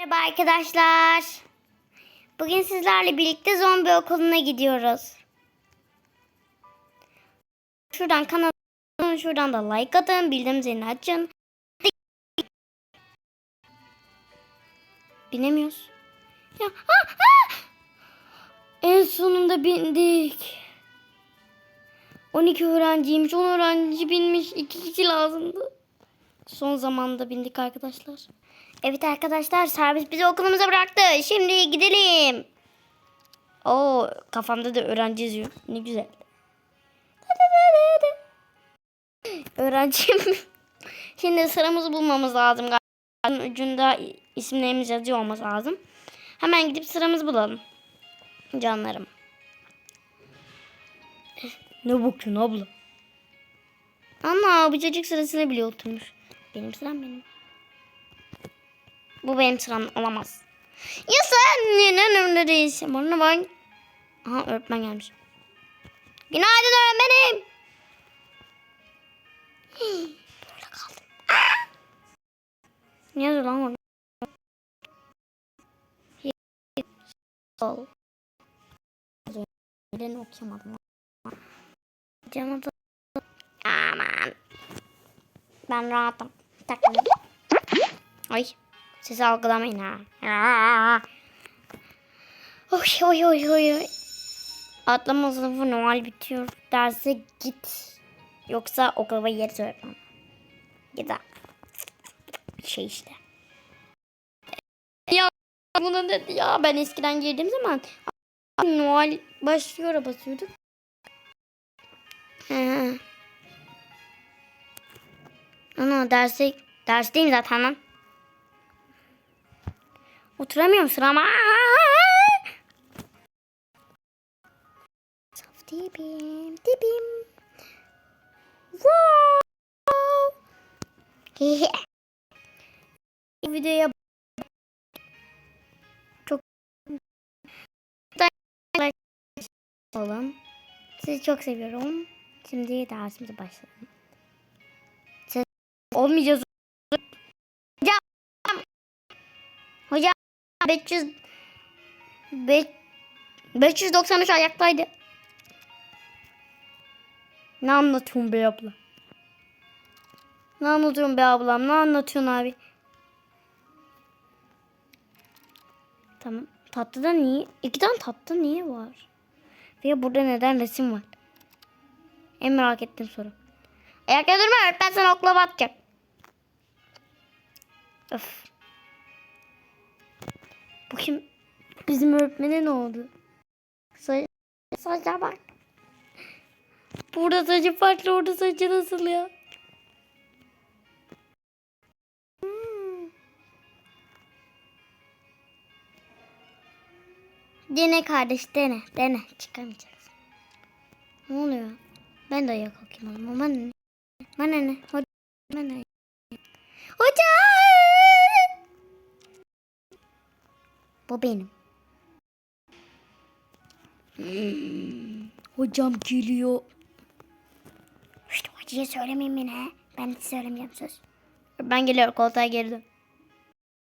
Merhaba arkadaşlar. Bugün sizlerle birlikte zombi okuluna gidiyoruz. Şuradan kanalıma şuradan da like atın, bildirim zilini açın. Binemiyoruz. Ya, ah, ah! En sonunda bindik. 12 öğrenciymiş, 10 öğrenci binmiş, 2 kişi lazımdı. Son zamanda bindik arkadaşlar. Evet arkadaşlar servis bizi okulumuza bıraktı. Şimdi gidelim. Oo kafamda da öğrenci yazıyor. Ne güzel. Öğrencim. Şimdi sıramızı bulmamız lazım. galiba. Ucunda isimlerimiz yazıyor olması lazım. Hemen gidip sıramızı bulalım. Canlarım. Ne bakıyorsun abla? Ana bu çocuk sırasına bile oturmuş. Benim sıram benim. Bu benim sıram olamaz. Ya sen niye önümde değilsin? Bana bak. Aha öğretmen gelmiş. Günaydın öğretmenim. Böyle kaldım. Aa! Ne yazıyor lan orada? Sol. Ben okuyamadım. Canım da... Aman. Ben rahatım. Takım. Ay. Sesi algılamayın ha. Oy oy oy oy. Atlama sınıfı Noel bitiyor. Derse git. Yoksa okula yeri öğretmem. Gider. Bir şey işte. Ya bunu dedi ya ben eskiden girdiğim zaman Noel başlıyor basıyorduk. Ana derse dersteyim zaten lan. Oturamıyorum sırama. Saf dibim, dibim. Wow. Videoya çok olun. Sizi çok seviyorum. Şimdi dersimize başlayalım. Ses olmayacağız. Hocam. Hocam 500 Be- 593 ayaktaydı. Ne anlatıyorsun be abla? Ne anlatıyorsun be ablam? Ne anlatıyorsun abi? Tamam. Tatlıda niye? İki tane tatlı niye var? Ve burada neden resim var? En merak ettiğim soru. Ayakta durma öğretmen sana oklava atacak. Öf. Bu kim? Bizim öğretmene ne oldu? Sa saça bak. Burada saçı farklı, orada saçı nasıl ya? Hmm. Dene kardeş dene dene çıkamayacaksın. Ne oluyor? Ben de ayağa kalkayım oğlum. Bana ne? Bana ne? Bana ne? Hoca! Bu benim. Hmm, hocam geliyor. İşte hocaya söylemeyin beni he. Ben de söylemeyeceğim söz. Ben geliyorum koltuğa geri dön.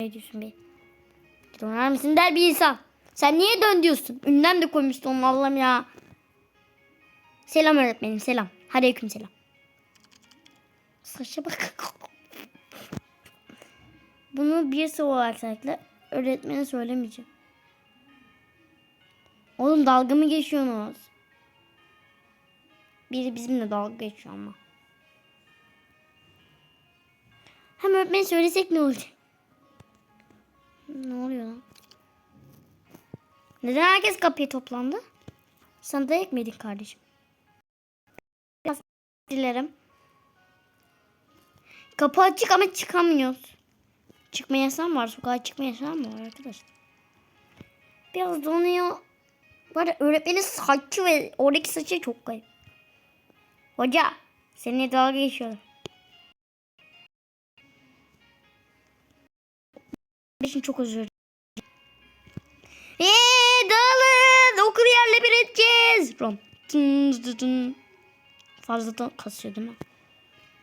Ne diyorsun be? Döner misin der bir insan. Sen niye dön diyorsun? Ünlem de koymuşsun onu Allah'ım ya. Selam öğretmenim selam. Aleyküm selam. Saça bak. Bunu birisi olarak sakla. Öğretmene söylemeyeceğim. Oğlum dalga mı geçiyorsunuz? Biri bizimle dalga geçiyor ama. Hem öğretmeni söylesek ne olacak? Ne oluyor lan? Neden herkes kapıya toplandı? Sen dayak mı yedin kardeşim? Dilerim. Kapı açık ama çıkamıyoruz. Çıkma yasağı var. Sokağa çıkma yasağı mı var arkadaşlar? Biraz donuyor. Var öğretmenin saçı ve oradaki saçı çok kayıp. Hoca seninle dalga geçiyorlar. için çok özür dilerim. Eee dağılın okul yerle bir edeceğiz. Rom. Tın tın tın. Fazla da kasıyor değil mi?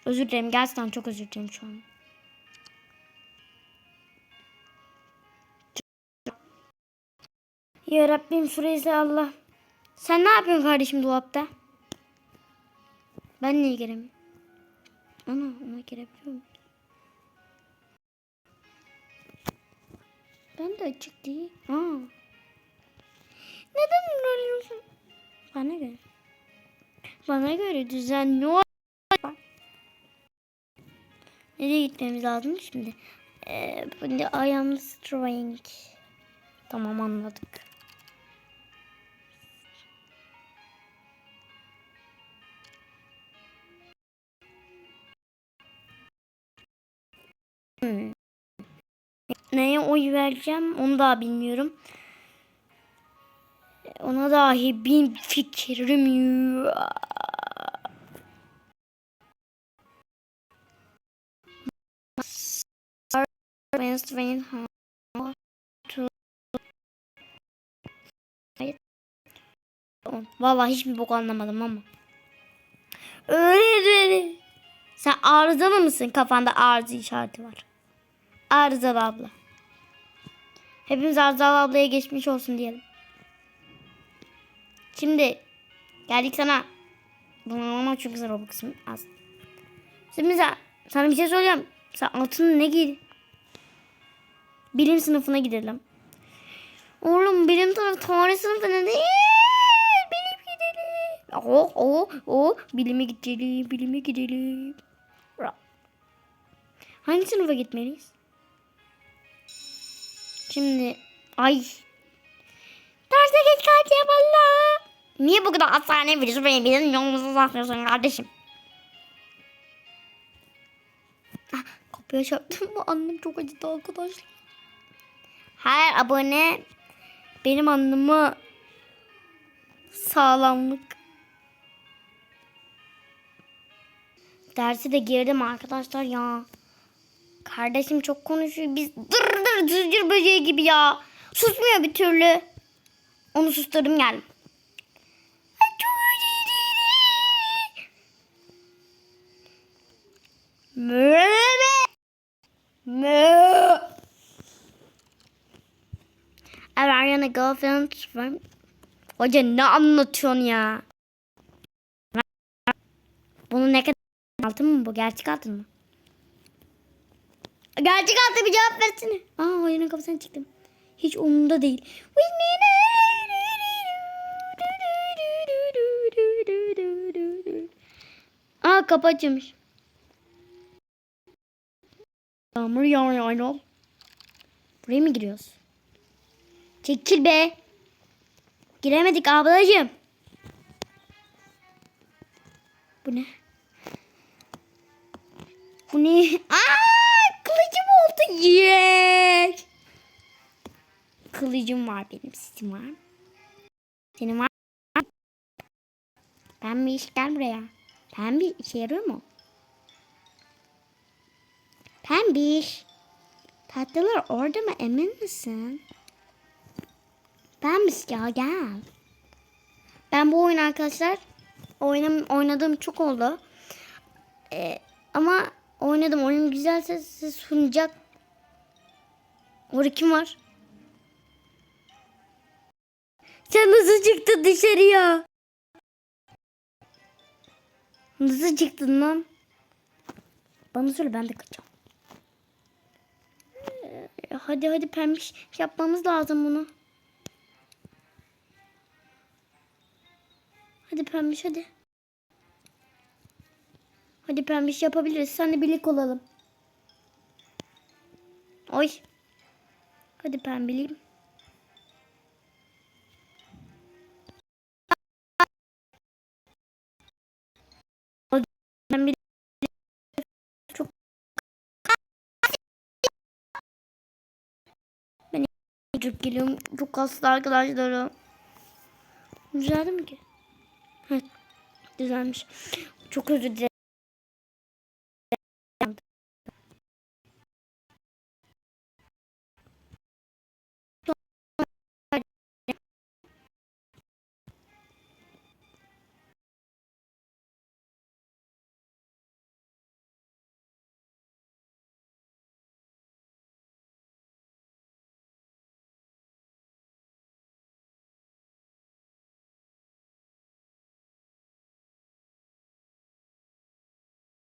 Özür dilerim gerçekten çok özür dilerim şu an. Ya Rabbim süreyse Allah. Sen ne yapıyorsun kardeşim dolapta? Ben niye giremiyorum? Ana ona girebiliyor muyum? Ben de açık değil. Ha. Neden böyle yapıyorsun? Bana göre. Bana göre düzenli o. Nereye gitmemiz lazım şimdi? Ee, şimdi I am strong. Tamam anladık. Hmm. Neye oy vereceğim onu daha bilmiyorum. Ona dahi bir fikrim yok. Wednesday Vallahi hiçbir bok anlamadım ama. Öyle öyle. Sen arızalı mısın? Kafanda arıza işareti var. Arızalı abla. Hepimiz arızalı ablaya geçmiş olsun diyelim. Şimdi geldik sana. Bunu ama çok güzel o kısmı az. Şimdi mesela sana bir şey söyleyeceğim. Sen altını ne giydin? Bilim sınıfına gidelim. Oğlum bilim sınıfı tarih sınıfına değil. Bilim gidelim. Oh oh oh bilime gidelim bilime gidelim. Hangi sınıfa gitmeliyiz? Şimdi ay. Derse geç kalacağım Allah. Niye bu kadar hastane virüsü beni bizim yolumuzu saklıyorsun kardeşim? Ah, kapıya çarptım bu annem çok acıdı arkadaşlar. Her abone benim anlamı sağlamlık. Dersi de girdim arkadaşlar ya. Kardeşim çok konuşuyor. Biz dır dır cırcır böceği gibi ya. Susmuyor bir türlü. Onu susturdum geldim. Mö. Mö. Ariana Girlfriend from... Hoca ne anlatıyorsun ya? Bunu ne kadar altın mı bu? Gerçek altın mı? Gerçek altın bir cevap versene. Aa hocanın kafasına çıktım. Hiç umurumda değil. Aa kapı açılmış. Yağmur yağıyor ayol. Buraya mı giriyoruz? Çekil be. Giremedik ablacığım. Bu ne? Bu ne? Aa, kılıcım oldu. Yes. Kılıcım var benim. Sizin var? Senin var? Ben bir iş gel buraya. Pembe işe yarıyor mu? Pembiş. Tatlılar orada mı emin misin? Pembiş ya gel. Ben bu oyun arkadaşlar oynam oynadığım çok oldu. Ee, ama oynadım. Oyun güzelse size sunacak. Orada kim var? Sen nasıl çıktın dışarıya? Nasıl çıktın lan? Bana söyle ben de kaçacağım. Ee, Hadi hadi pembiş yapmamız lazım bunu. Hadi pembiş hadi. Hadi pembiş yapabiliriz. Sen de birlik olalım. Oy. Hadi. Pembeliğim. Çok çok geliyorum. Çok hasta arkadaşlarım. Düzeldi mi ki? Evet. Düzelmiş. Çok özür dilerim.